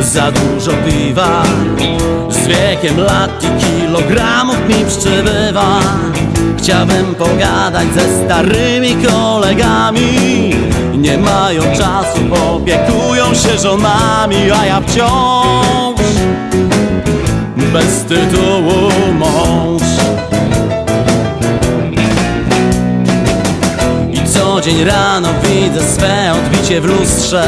Za dużo piwa. Z wiekiem lat i kilogramów mi przybywa Chciałbym pogadać ze starymi kolegami. Nie mają czasu, opiekują się żonami A ja wciąż bez tytułu mąż. I co dzień rano widzę swe odbicie w lustrze.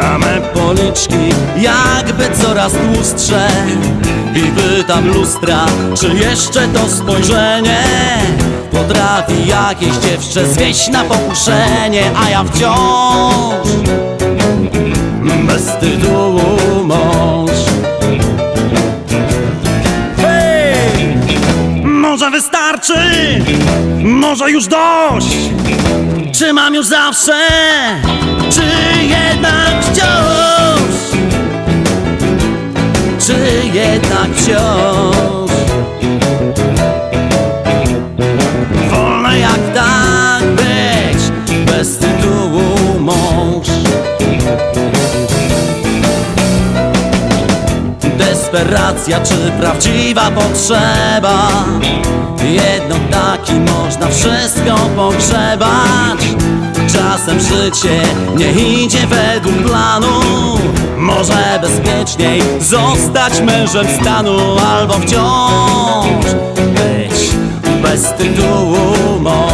A me policzki jakby coraz tłustsze I pytam lustra, czy jeszcze to spojrzenie Potrafi jakieś dziewczę zwieść na pokuszenie. A ja wciąż bez tytułu mąż. Hej! Może wystarczy, może już dość Czy mam już zawsze, czy jednak wciąż? Czy jednak wciąż Desperacja czy prawdziwa potrzeba? Jedno taki można wszystko pogrzebać. Czasem życie nie idzie według planu. Może bezpieczniej zostać mężem stanu Albo wciąż być bez tytułu mąż